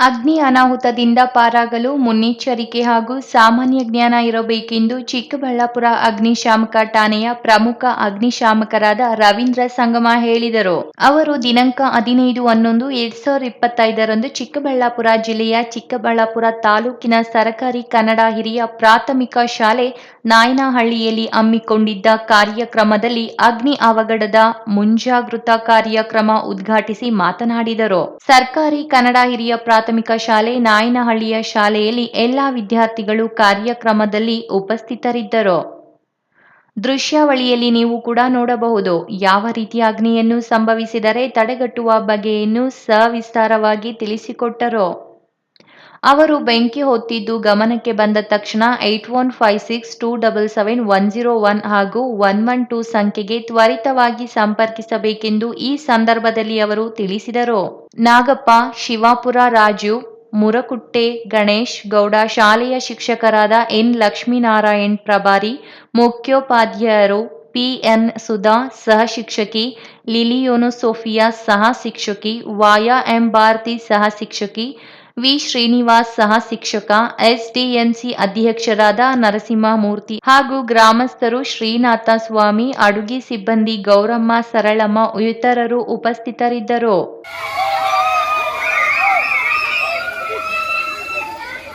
ಅಗ್ನಿ ಅನಾಹುತದಿಂದ ಪಾರಾಗಲು ಮುನ್ನೆಚ್ಚರಿಕೆ ಹಾಗೂ ಸಾಮಾನ್ಯ ಜ್ಞಾನ ಇರಬೇಕೆಂದು ಚಿಕ್ಕಬಳ್ಳಾಪುರ ಅಗ್ನಿಶಾಮಕ ಠಾಣೆಯ ಪ್ರಮುಖ ಅಗ್ನಿಶಾಮಕರಾದ ರವೀಂದ್ರ ಸಂಗಮ ಹೇಳಿದರು. ಅವರು ದಿನಾಂಕ ಹದಿನೈದು ಹನ್ನೊಂದು ಎರಡ್ ಸಾವಿರದ ಇಪ್ಪತ್ತೈದರಂದು ಚಿಕ್ಕಬಳ್ಳಾಪುರ ಜಿಲ್ಲೆಯ ಚಿಕ್ಕಬಳ್ಳಾಪುರ ತಾಲೂಕಿನ ಸರಕಾರಿ ಕನ್ನಡ ಹಿರಿಯ ಪ್ರಾಥಮಿಕ ಶಾಲೆ ನಾಯನಹಳ್ಳಿಯಲ್ಲಿ ಹಮ್ಮಿಕೊಂಡಿದ್ದ ಕಾರ್ಯಕ್ರಮದಲ್ಲಿ ಅಗ್ನಿ ಅವಘಡದ ಮುಂಜಾಗೃತಾ ಕಾರ್ಯಕ್ರಮ ಉದ್ಘಾಟಿಸಿ ಮಾತನಾಡಿದರು. ಸರ್ಕಾರಿ ಕನ್ನಡ ಹಿರಿಯ ಪ್ರಾಥಮಿಕ ಶಾಲೆ ನಾಯನಹಳ್ಳಿಯ ಶಾಲೆಯಲ್ಲಿ ಎಲ್ಲಾ ವಿದ್ಯಾರ್ಥಿಗಳು ಕಾರ್ಯಕ್ರಮದಲ್ಲಿ ಉಪಸ್ಥಿತರಿದ್ದರು. ದೃಶ್ಯಾವಳಿಯಲ್ಲಿ ನೀವು ಕೂಡ ನೋಡಬಹುದು. ಯಾವ ರೀತಿಯ ಅಗ್ನಿಯನ್ನು ಸಂಭವಿಸಿದರೆ ತಡೆಗಟ್ಟುವ ಬಗೆಯನ್ನು ಸವಿಸ್ತಾರವಾಗಿ ತಿಳಿಸಿಕೊಟ್ಟರು. ಅವರು ಬೆಂಕಿ ಹೊತ್ತಿದ್ದು ಗಮನಕ್ಕೆ ಬಂದ ತಕ್ಷಣ eight one five six two double seven one zero one ಹಾಗೂ ಒನ್ ಒನ್ ಟೂ ಸಂಖ್ಯೆಗೆ ತ್ವರಿತವಾಗಿ ಸಂಪರ್ಕಿಸಬೇಕೆಂದು ಈ ಸಂದರ್ಭದಲ್ಲಿ ಅವರು ತಿಳಿಸಿದರು. ನಾಗಪ್ಪ, ಶಿವಾಪುರ, ರಾಜು, ಮುರಕುಟ್ಟೆ, ಗಣೇಶ್, ಗೌಡ ಶಾಲೆಯ ಶಿಕ್ಷಕರಾದ ಎನ್. ಲಕ್ಷ್ಮೀನಾರಾಯಣ್ ಪ್ರಭಾರಿ, ಮುಖ್ಯೋಪಾಧ್ಯಾಯರು ಪಿಎನ್ ಸುಧಾ, ಸಹ ಶಿಕ್ಷಕಿ, ಲಿಲಿಯೋನು ಸೋಫಿಯಾ, ಸಹ ಶಿಕ್ಷಕಿ, ವಾಯಾ ಎಂ. ಭಾರತಿ, ಸಹ ಶಿಕ್ಷಕಿ, ವಿ. ಶ್ರೀನಿವಾಸ್, ಸಹ ಶಿಕ್ಷಕ ಎಸ್ಡಿಎಂಸಿ ಅಧ್ಯಕ್ಷರಾದ ನರಸಿಂಹಮೂರ್ತಿ ಹಾಗೂ ಗ್ರಾಮಸ್ಥರು ಶ್ರೀನಾಥ ಸ್ವಾಮಿ, ಅಡುಗೆ ಸಿಬ್ಬಂದಿ ಗೌರಮ್ಮ, ಸರಳಮ್ಮ, ಇತರರು ಉಪಸ್ಥಿತರಿದ್ದರು.